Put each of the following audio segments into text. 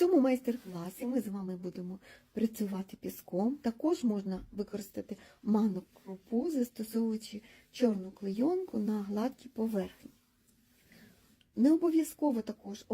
цьому майстер-класі ми з вами будемо працювати піском. Також можна використати манну крупу, застосовуючи чорну клейонку на гладкій поверхні. Не обов'язково також,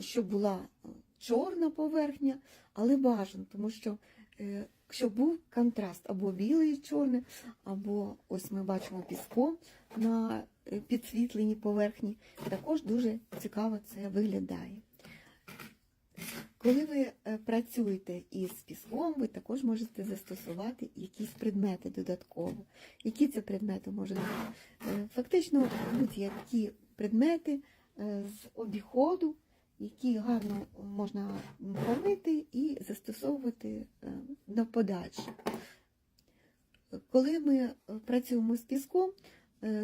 щоб була е, чорна поверхня, але бажано, тому що е, щоб був контраст або білий і чорний, або ось ми бачимо піском на е, підсвітленій поверхні. Також дуже цікаво це виглядає. Коли ви е, працюєте із піском, ви також можете застосувати якісь предмети додатково. Які це предмети можуть бути? Е, Фактично будь-які предмети е, з обіходу, які гарно можна помити і застосовувати на подальше. Коли ми працюємо з піском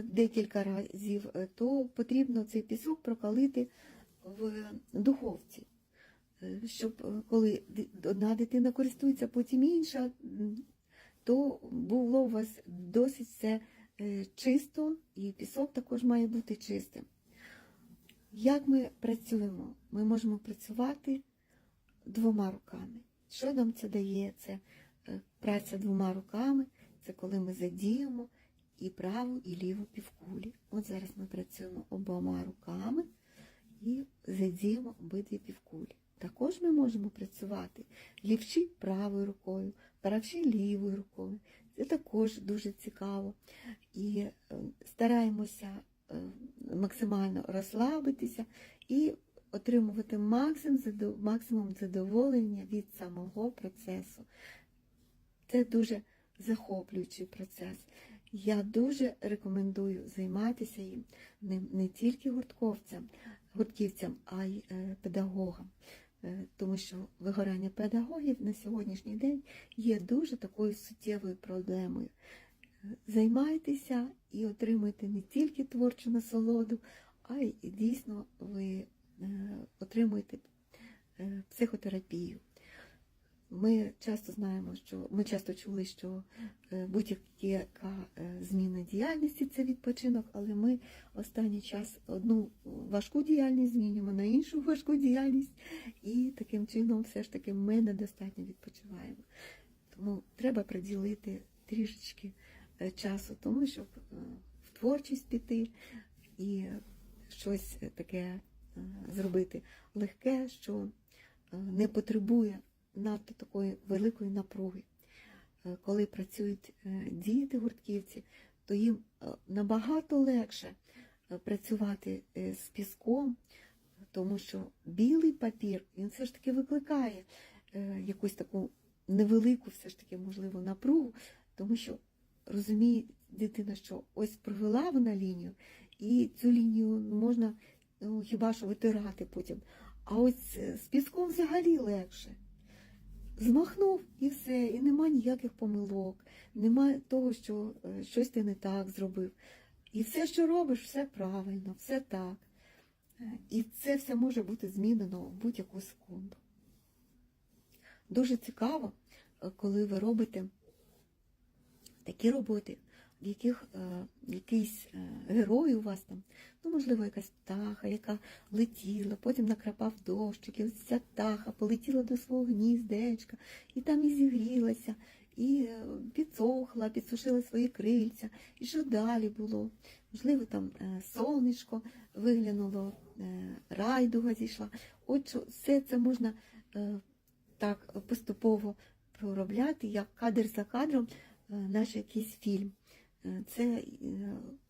декілька разів, то потрібно цей пісок прокалити в духовці щоб е, коли одна дитина користується, потім інша, то було у вас досить все е, чисто, і пісок також має бути чистим. Як ми працюємо? Ми можемо працювати двома руками. Що нам це дає? Це е, праця двома руками, це коли ми задіємо і праву, і ліву півкулі. От зараз ми працюємо обома руками і задіємо обидві півкулі. Також ми можемо працювати лівші правою рукою, правші лівою рукою. Це також дуже цікаво. І е, стараємося е, максимально розслабитися і отримувати максимум, задоволення від самого процесу. Це дуже захоплюючий процес. Я дуже рекомендую займатися їм не, тільки гуртковцям, гуртківцям, а й е, педагогам. Е, Тому що вигорання педагогів на сьогоднішній день є дуже такою суттєвою проблемою. Е, Займайтеся і отримуйте не тільки творчу насолоду, а й дійсно ви е, отримуєте психотерапію. Ми часто знаємо, що ми часто чули, що е, будь-яка е, зміна діяльності це відпочинок, але ми останній час одну важку діяльність змінюємо на іншу важку діяльність, і таким чином все ж таки ми недостатньо відпочиваємо. Тому треба приділити трішечки е, часу тому, щоб в творчість піти і щось таке зробити легке, що не потребує надто такої великої напруги. Е, Коли працюють е, діти гуртківці, то їм е, набагато легше працювати з піском, тому що білий папір він все ж таки викликає якусь таку невелику, все ж таки, можливо, напругу, тому що розуміє дитина, що ось провела вона лінію, і цю лінію можна ну, хіба що витирати потім. А ось з піском взагалі легше. Змахнув і все, і нема ніяких помилок, нема того, що е, щось ти не так зробив. І все, що робиш, все правильно, все так. Е, І це все може бути змінено в будь-яку секунду. Дуже цікаво, е, коли ви робите такі роботи, яких е, якийсь е, герой у вас там, ну, можливо, якась птаха, яка летіла, потім накрапав дощик, і ось ця птаха полетіла до свого гніздечка, і там і зігрілася, і е, підсохла, підсушила свої крильця. І що далі було? Можливо, там е, сонечко виглянуло, райдуга зійшла. От все це можна так поступово проробляти, як кадр за кадром, наш якийсь фільм. Це е,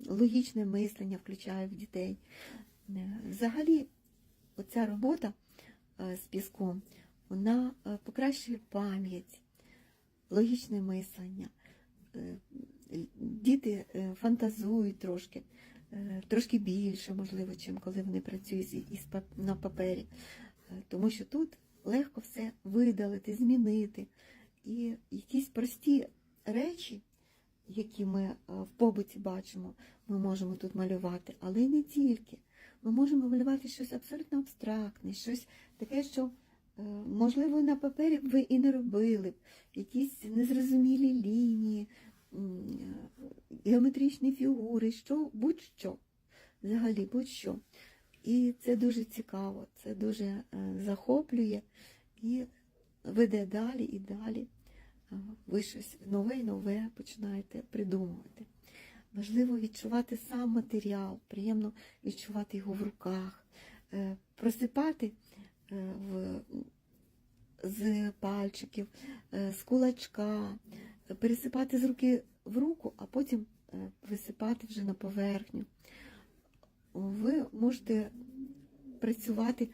логічне мислення включає в дітей. Е, Взагалі, оця робота е, з піском, вона покращує пам'ять, логічне мислення. Діти фантазують трошки, трошки більше, можливо, чим коли вони працюють із- на папері. Тому що тут легко все видалити, змінити. І якісь прості речі, які ми е, в побуті бачимо, ми можемо тут малювати, але й не тільки. Ми можемо малювати щось абсолютно абстрактне, щось таке, що, е, можливо, на папері б ви і не робили б, якісь незрозумілі лінії, е, геометричні фігури, що, будь-що, взагалі будь-що. І це дуже цікаво, це дуже захоплює. і веде далі і далі. Ви щось нове і нове починаєте придумувати. Важливо відчувати сам матеріал, приємно відчувати його в руках, е, просипати е, в, з пальчиків, е, з кулачка, пересипати з руки в руку, а потім висипати вже на поверхню. Ви можете працювати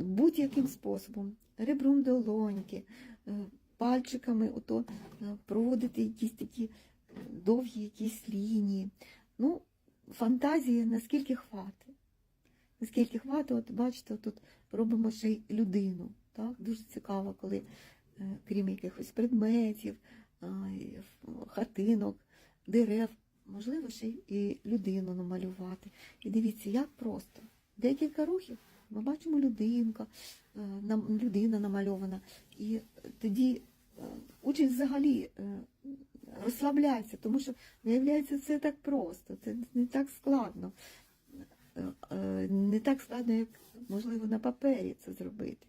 будь-яким способом, ребром долоньки, пальчиками, ото е, проводити якісь такі довгі якісь лінії. Ну, фантазії наскільки хватить. Наскільки хватить, от бачите, тут робимо ще й людину. Так? Дуже цікаво, коли, е, крім якихось предметів, хатинок, дерев, можливо, ще й людину намалювати. І дивіться, як просто. Декілька рухів ми бачимо людинка, е, людина намальована. І тоді учень взагалі е, розслабляється, тому що виявляється, це так просто, це не так складно. Е, е, Не так складно, як можливо на папері це зробити.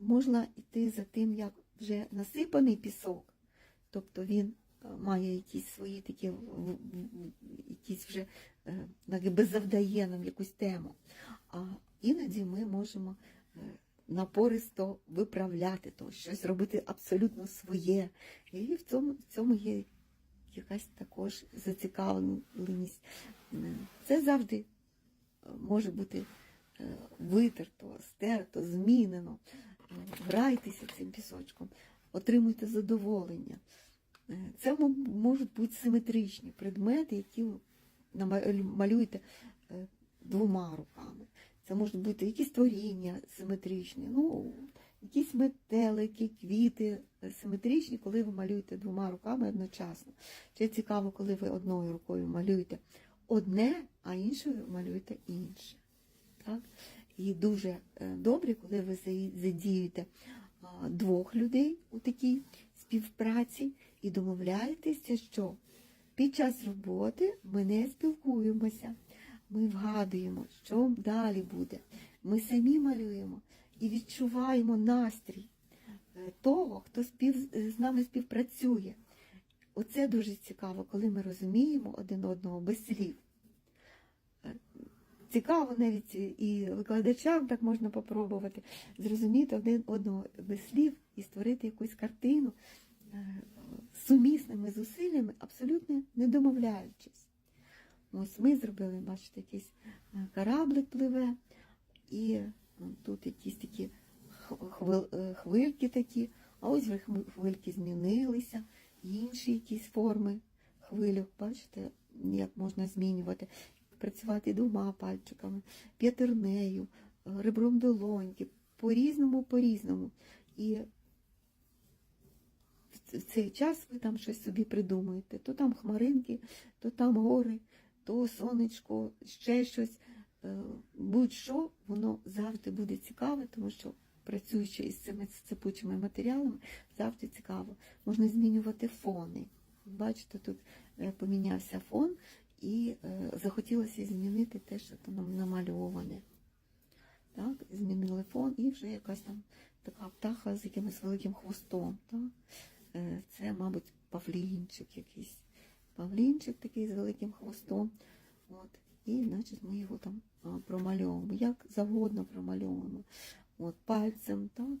Можна йти за тим, як вже насипаний пісок, тобто він має якісь свої такі, якісь вже завдає нам якусь тему. А іноді ми можемо напористо виправляти то, щось робити абсолютно своє. І в цьому, в цьому є якась також зацікавленість. Е, Це завжди е, може бути е, витерто, стерто, змінено. Грайтеся цим пісочком, отримуйте задоволення. Це можуть бути симетричні предмети, які малюєте двома руками. Це можуть бути якісь творіння симетричні, ну, якісь метелики, квіти симетричні, коли ви малюєте двома руками одночасно. Ще цікаво, коли ви одною рукою малюєте одне, а іншою малюєте інше. Так? І дуже е, добре, коли ви за- задіюєте двох людей у такій співпраці і домовляєтеся, що під час роботи ми не спілкуємося, ми вгадуємо, що далі буде. Ми самі малюємо і відчуваємо настрій е, того, хто спів, з нами співпрацює. Оце дуже цікаво, коли ми розуміємо один одного без слів. Е, Цікаво навіть і викладачам так можна попробувати зрозуміти один одного без слів і створити якусь картину е, сумісними зусиллями, абсолютно не домовляючись. Ось ми зробили, бачите, якийсь е, кораблик пливе, і е, тут якісь такі е, хвильки такі, а ось хвильки змінилися, інші якісь форми хвилю. Бачите, як можна змінювати, працювати двома пальчиками, п'ятернею, ребром долоньки, по-різному, по-різному. І в цей час ви там щось собі придумуєте. То там хмаринки, то там гори, то сонечко, ще щось. Е, Будь-що, воно завжди буде цікаве, тому що працюючи із цими цепучими матеріалами, завжди цікаво. Можна змінювати фони. Бачите, тут е, помінявся фон, і е, захотілося змінити те, що там намальоване. Так, змінили фон, і вже якась там така птаха з якимось великим хвостом. Так? Це, мабуть, павлінчик якийсь. Павлінчик такий з великим хвостом. От. І, значить, ми його там промальовуємо. Як завгодно промальовуємо. От, пальцем, так?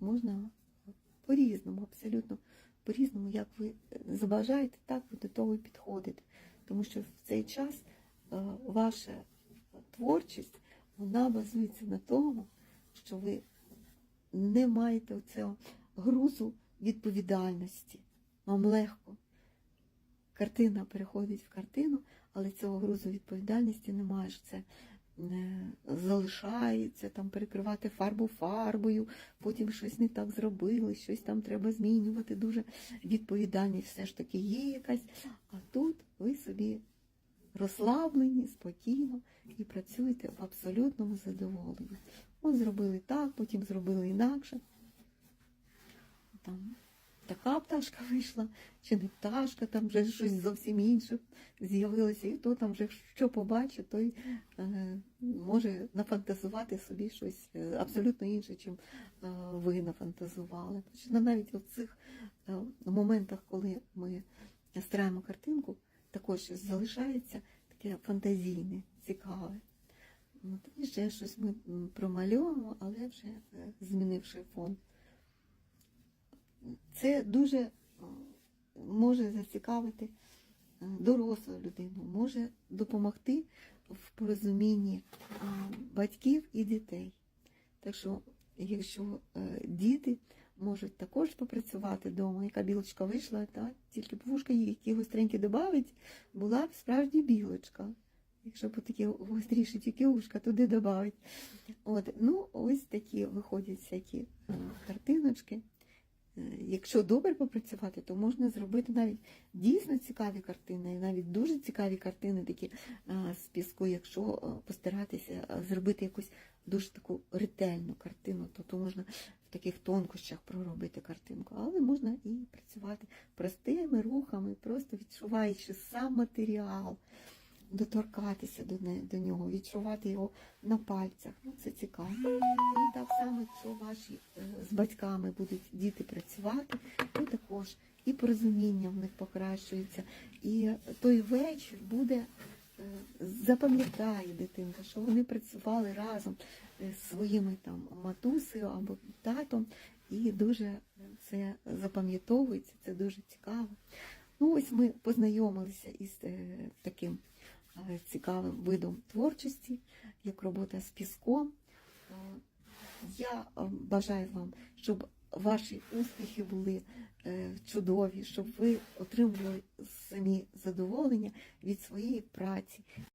Можна по-різному, абсолютно по-різному, як ви забажаєте, так ви до того і підходите. Тому що в цей час ваша творчість вона базується на тому, що ви не маєте цього грузу відповідальності. Вам легко. Картина переходить в картину, але цього грузу відповідальності немає. що Це е, залишається, там перекривати фарбу фарбою, потім щось не так зробили, щось там треба змінювати. Дуже відповідальність все ж таки є якась. А тут ви собі розслаблені, спокійно і працюєте в абсолютному задоволенні. От зробили так, потім зробили інакше. Там така пташка вийшла, чи не пташка, там вже щось зовсім інше з'явилося, і хто там вже що побачить, той е, може нафантазувати собі щось е, абсолютно інше, чим е, ви нафантазували. Значить, навіть в цих е, моментах, коли ми стираємо картинку, також залишається таке фантазійне, цікаве. І ще щось ми промальовуємо, але вже е, змінивши фон. Це дуже е, може зацікавити е, дорослу людину, може допомогти в порозумінні е, батьків і дітей. Так що, якщо діти можуть також попрацювати вдома, яка білочка вийшла, та, тільки б вушка їй які гостренькі додавить, була б справді білочка. Якщо б такі гостріші тільки ушка туди додавить. От, ну, ось такі виходять всякі картиночки. Е, Якщо добре попрацювати, то можна зробити навіть дійсно цікаві картини, і навіть дуже цікаві картини такі е, з піску, якщо е, постаратися зробити якусь дуже таку ретельну картину, то, то можна в таких тонкощах проробити картинку, але можна і працювати простими рухами, просто відчуваючи сам матеріал, доторкатися до, не, до нього, відчувати його на пальцях. Ну, це цікаво. І так само, якщо ваші е, з батьками будуть діти працювати, то також і порозуміння в них покращується, і той вечір буде. е, Запам'ятає дитинка, що вони працювали разом е, з своїми там матусею або татом, і дуже це запам'ятовується, це дуже цікаво. Ну, ось ми познайомилися із таким цікавим видом творчості, як робота з піском. Е, Я е, бажаю вам, щоб ваші успіхи були е, чудові, щоб ви отримували самі задоволення від своєї праці,